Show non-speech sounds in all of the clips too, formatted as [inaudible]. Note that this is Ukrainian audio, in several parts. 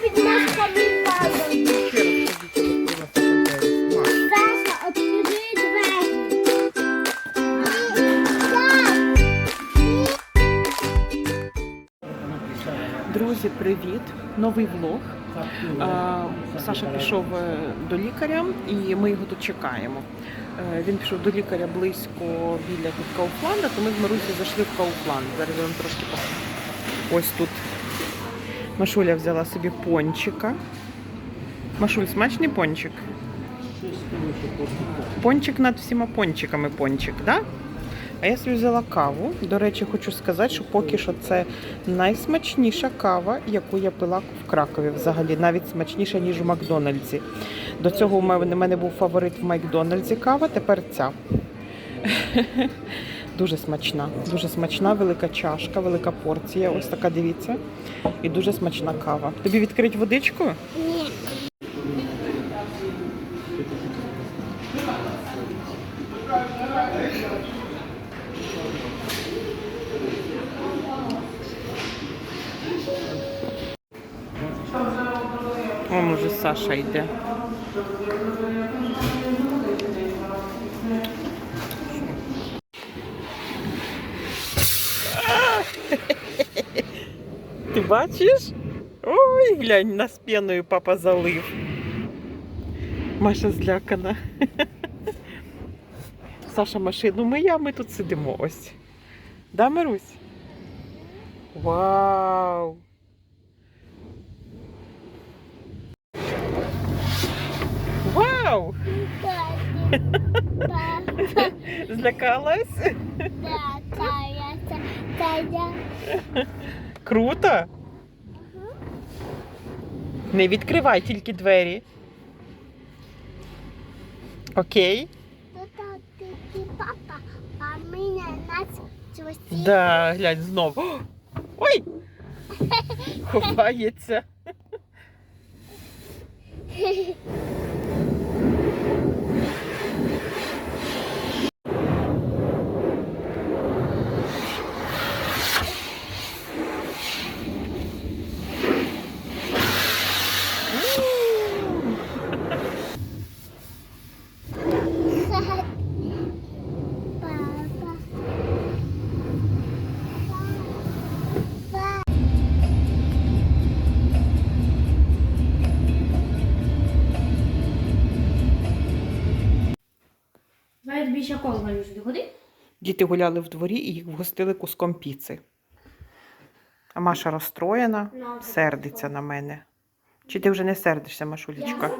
коли вас закладають. Саша, відкрий двері. Друзі, привіт! Новий влог. Саша пішов е, до лікаря і ми його тут чекаємо. Е, Він пішов до лікаря близько біля тут Кауфланда, то ми з Марусі зайшли в Кауфланд. Зараз вам трошки покажу. Ось тут Машуля взяла собі пончика. Машуль, смачний пончик. Пончик над всіма пончиками пончик? Да? А я собі взяла каву. До речі, хочу сказати, що поки що це найсмачніша кава, яку я пила в Кракові. Взагалі, навіть смачніша, ніж у Макдональдсі. До цього у мене був фаворит в Макдональдсі кава, тепер ця. Дуже смачна, дуже смачна, велика чашка, велика порція. Ось така, дивіться. І дуже смачна кава. Тобі відкрити водичку? Ні. О, може, Саша йде. Бачиш? Ой, глянь, нас піною папа залив. Маша злякана. Саша машину миє, а ми тут сидимо ось. Да, Марусь? Вау! Вау! Злякалась? Круто. Не відкривай тільки двері. Окей? Папа, а мене нас. Да, глянь знову. Ой! [laughs] Ховається. [laughs] ще коло малюю сюди. Ходи. Діти гуляли в дворі і їх вгостили куском піци. А Маша розстроєна, сердиться на мене. Чи ти вже не сердишся, Машулечка?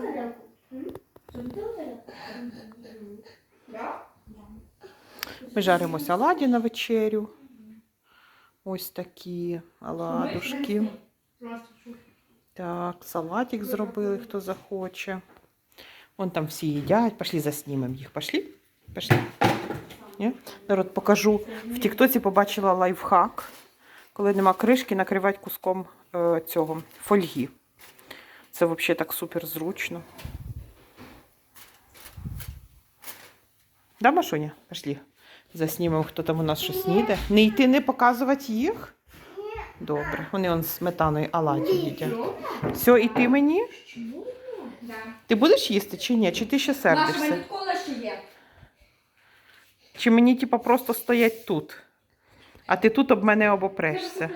Ми жаримося оладі на вечерю. Ось такі оладушки. Так, салатик зробили, хто захоче. Вон там всі їдять. Пошли заснімемо їх. Пошли? Пошли. Ні? Народ, покажу. В Тіктоці побачила лайфхак. Коли нема кришки, накривати куском е, цього фольги. Це взагалі так супер зручно. Да, Машуня? Пошли. Заснімемо, хто там у нас щось сніде. Не йти, не показувати їх? Добре. Вони он з сметаною оладі їдять. Все, і ти мені? Ти будеш їсти чи ні? Чи ти ще сердишся? Чи мені типа просто стоять тут? А ти тут об мене обопрешся.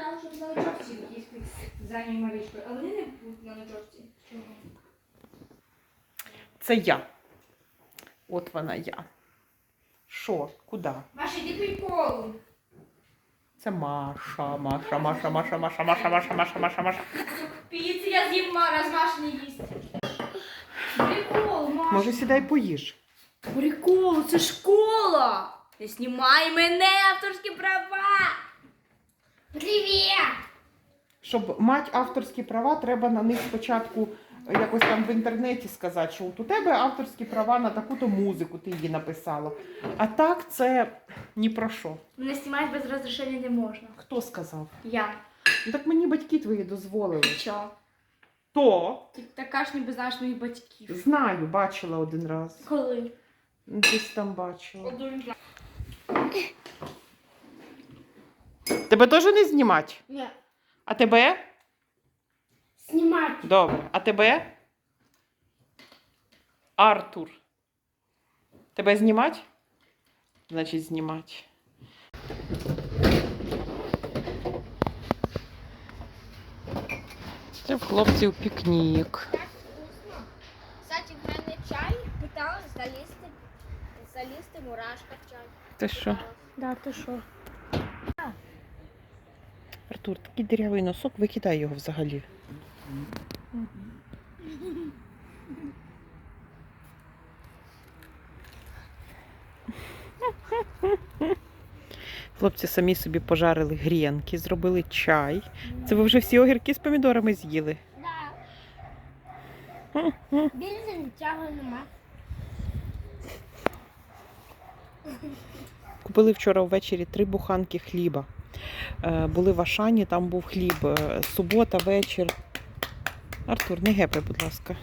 а вони не будуть на. Це я. От вона я. Що? Куди? Маша, йди пий колу. Це Маша, Маша, Маша, Маша, Маша, Маша, Маша, Маша, Маша, Маша. Піці я з'їм Мара, з Маші не їсть. Прикол, Маша. Може, сідай поїж. Прикол, це школа. Не знімай мене, авторські права. Привіт. Щоб мати авторські права, треба на них спочатку якось там в інтернеті сказати, що от у тебе авторські права на таку-то музику, ти її написала. А так це ні про що. Мене знімати без розрішення не можна. Хто сказав? Я. Ну так мені батьки твої дозволили. Що? То Ти така ж ніби знаєш моїх батьків. знаю, бачила один раз. Коли? Десь там бачила. Один Тебе теж не знімати? Ні. А тебе? Знімати. Добре. А тебе? Артур. Тебе знімати? Значить, знімати. Це в хлопців пікнік. Кстати, в мене чай питалась залізти, залізти мурашка в чай. Ти що? Да, ти що? Артур, такий дирявий носок, викидай його взагалі. Хлопці самі собі пожарили грінки, зробили чай. Це ви вже всі огірки з помідорами з'їли. Да. Більше нічого нема. Купили вчора ввечері три буханки хліба. Е, були в Ашані, там був хліб. Е, Субота, вечір. Артур, не гепай, будь ласка.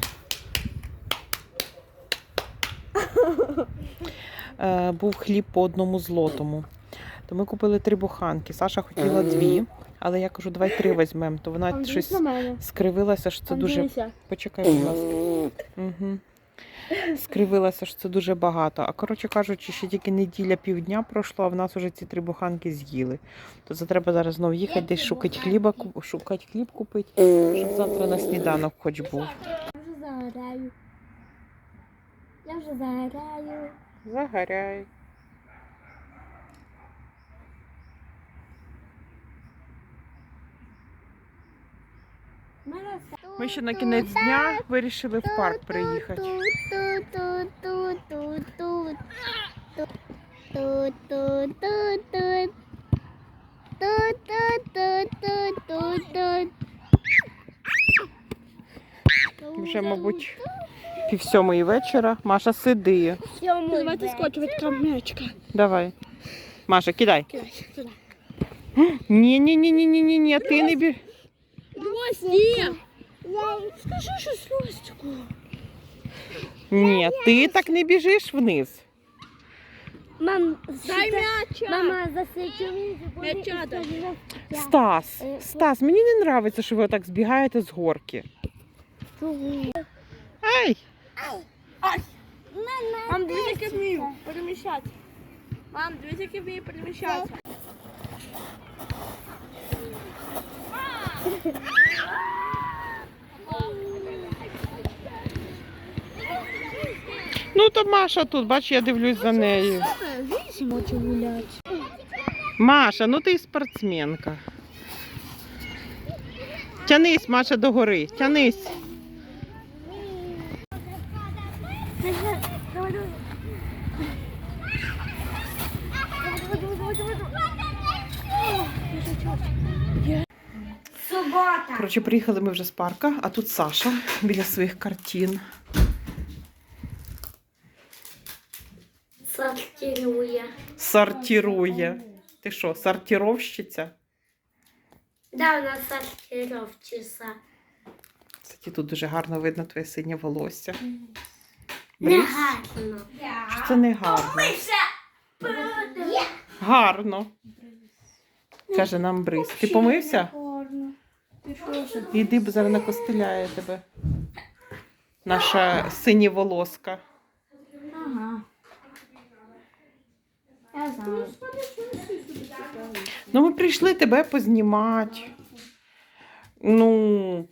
Е, був хліб по одному злотому. То ми купили три буханки. Саша хотіла дві, але я кажу, давай три візьмемо. То вона щось скривилася, що це дуже. Почекай, будь ласка. Угу. Скривилася, що це дуже багато. А коротше кажучи, ще тільки неділя півдня пройшло, а в нас вже ці три буханки з'їли. То це треба зараз знову їхати, десь шукати хліба, шукати хліб купити, щоб завтра на сніданок хоч був. Я вже загораю. Я вже загораю. Загоряй. Ми ще на кінець дня вирішили в парк приїхати. Вже, мабуть, пів сьомої вечора. Маша, сиди. Давайте скочувати кам'ячка. Давай. Маша, кидай. Ні, ні, ні, ні, ні, ні, ні, ти не бі. Ні. Скажи щось Ростику. Ні, ти так не біжиш вниз. Мам, Дай м'яча. Мама, засвіти М'яча дай. Стас, Е, Стас, мені не подобається, що ви так збігаєте з горки. Ай! Мам, дивись, як я вмію переміщати. Мам, дивись, як я вмію переміщатися. Ну то Маша тут, бач, я дивлюсь за нею. Вісім очі гулять. Маша, ну ти й спортсменка. Тянись, Маша, до гори. Тянись. Субота. Коротше, приїхали ми вже з парка, а тут Саша біля своїх картин. Сортирує. Сортирує. Ти що, сортировщиця? Да, у нас сортировчица. Кстати, тут дуже гарно видно твоє синє волосся. Не гарно. Що Це не гарно. Гарно. Каже нам бриз. Ти помився? Іди, бо зараз накостеляє тебе. Наша синя волоска. Ага. Я знаю. Ну, ми прийшли тебе познімати. Ну.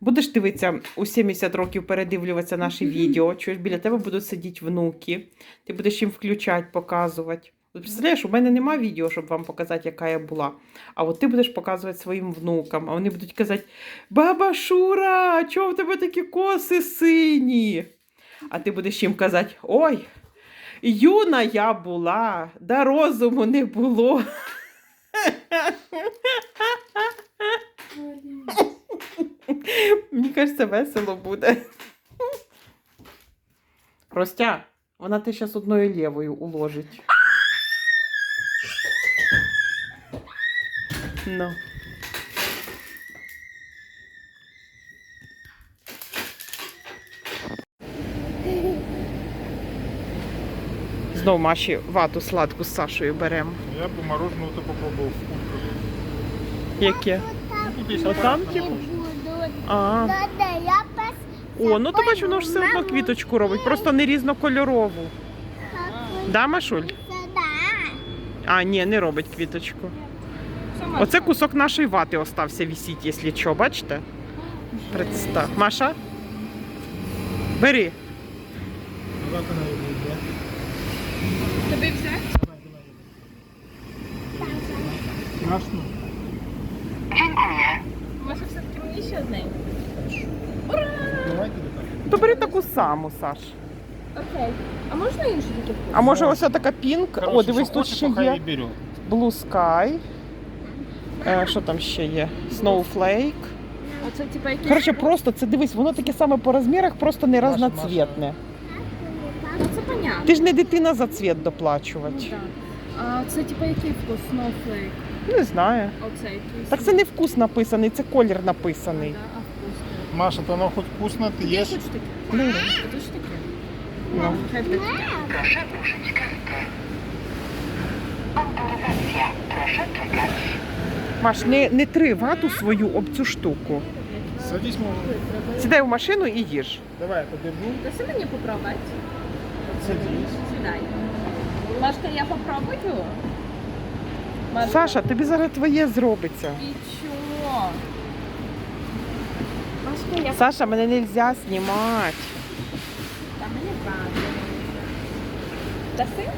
Будеш дивитися у 70 років передивлюватися наші відео. Чуєш, біля тебе будуть сидіти внуки. Ти будеш їм включати, показувати. Представляєш, у мене нема відео, щоб вам показати, яка я була. А от ти будеш показувати своїм внукам, а вони будуть казати: Баба Шура, чого в тебе такі коси сині? А ти будеш їм казати: Ой, юна я була, да розуму не було. Мені кажеться, весело буде. Ростя, вона ти зараз одною лівою уложить. Ну. Знову Маші вату сладку з Сашою беремо. Я бы мороженое то попробовал вкус. Яке? Отам, типу? А. О, ну то бач, воно ж все одно квіточку робить, просто не різнокольорову. Да, Машуль? А, ні, не робить квіточку. Оце кусок нашої вати остався висіть, якщо що, бачите? Представ. Маша? Бери. Тобі взяти? Може все-таки мені ще одне? Так. То бери таку саму, Саш. Окей. А можна іншу таку? А може ось така пінк? О, дивись, тут ще є. Blue Sky. Е, що там ще є? Snowflake. Оце типа якісь... Коротше, просто це дивись, воно таке саме по розмірах, просто не разноцвітне. Ну це понятно. Ти ж не дитина за цвіт доплачувати. Ну, так. А це типа який вкус? Snowflake. Не знаю. Оце якийсь. Так це не вкус написаний, це колір написаний. Да, а вкус? Маша, то воно хоч вкусно, ти їш? Хоч таке. Ну, А то ж таке. ну. Хай буде таке. Маш, не, не три вату свою об цю штуку. Садись, може. Сідай в машину і їж. Давай, я подержу. Даси мені попробувати? Садись. Сідай. Машка, я попробую? Машка, Саша, тобі зараз твоє зробиться. І чого? Машка, я... Саша, мене не можна знімати. Та мені правда. Даси?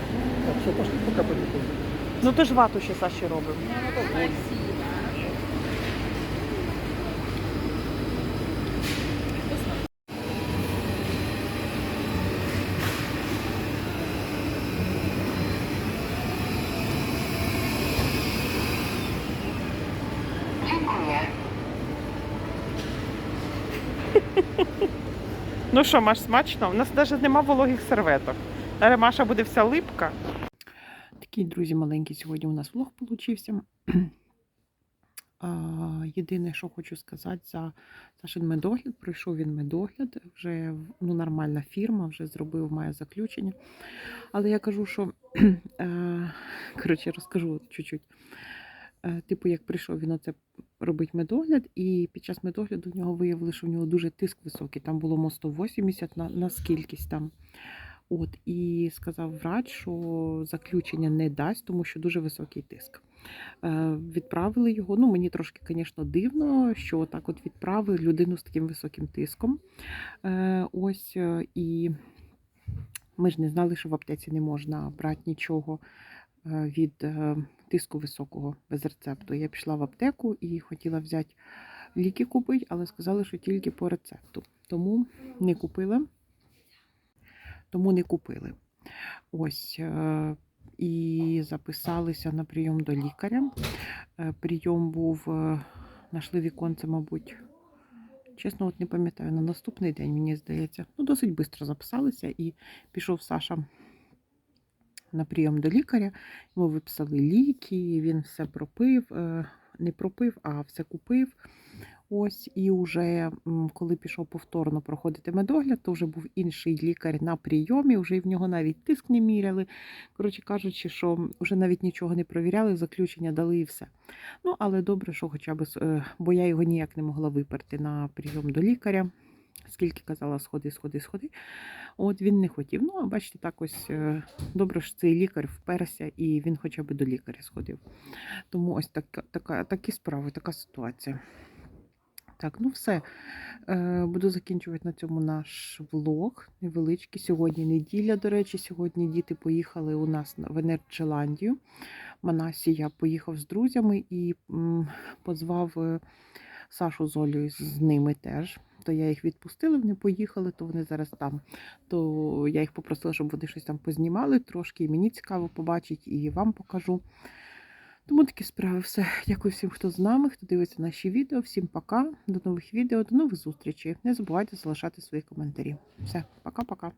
Так, все, пошли, пока подержу. Ну ти ж вату ще Саші робимо. Спасибо. [laughs] Ну що, Маш, смачно? У нас навіть нема вологих серветок. Зараз Маша буде вся липка. Такий, друзі, маленький сьогодні у нас влог получився. [clears throat] Єдине, що хочу сказати, за Сашин медогляд. Пройшов він медогляд, вже ну, нормальна фірма, вже зробив, має заключення. Але я кажу, що [clears throat] е, коротше, розкажу чуть-чуть. Е, Типу, як прийшов він оце робить медогляд, і під час медогляду в нього виявили, що в нього дуже тиск високий. Там було мо 180 на, на скількись там. От, і сказав врач, що заключення не дасть, тому що дуже високий тиск. Е, відправили його. Ну, мені трошки, звісно, дивно, що так от відправили людину з таким високим тиском. Е, ось, е, і ми ж не знали, що в аптеці не можна брати нічого від е, тиску високого без рецепту. Я пішла в аптеку і хотіла взяти ліки купити, але сказали, що тільки по рецепту. Тому не купила. Тому не купили. Ось. е, І записалися на прийом до лікаря. Е, Прийом був, е, знайшли віконце, мабуть. Чесно, от не пам'ятаю, на наступний день, мені здається. Ну, досить швидко записалися і пішов Саша на прийом до лікаря. Йому виписали ліки, він все пропив, е, не пропив, а все купив. Ось, і вже коли пішов повторно проходити медогляд, то вже був інший лікар на прийомі, вже в нього навіть тиск не міряли. Коротше кажучи, що вже навіть нічого не провіряли, заключення дали і все. Ну, але добре, що хоча б, е, бо я його ніяк не могла виперти на прийом до лікаря. Скільки казала, сходи, сходи, сходи. От він не хотів. Ну, а бачите, так ось е, добре, що цей лікар вперся і він хоча б до лікаря сходив. Тому ось така, така, такі справи, така ситуація. Так, ну все. Е, буду закінчувати на цьому наш влог невеличкий. Сьогодні неділя, до речі, сьогодні діти поїхали у нас на- в Енерджеландію. Манасія поїхав з друзями і позвав е, Сашу з Олею з ними теж. То я їх відпустила, вони поїхали, то вони зараз там. То я їх попросила, щоб вони щось там познімали трошки. І мені цікаво побачити, і вам покажу. Тому такі справи. Все. Дякую всім, хто з нами, хто дивиться наші відео. Всім пока. До нових відео, до нових зустрічей. Не забувайте залишати свої коментарі. Все, пока-пока.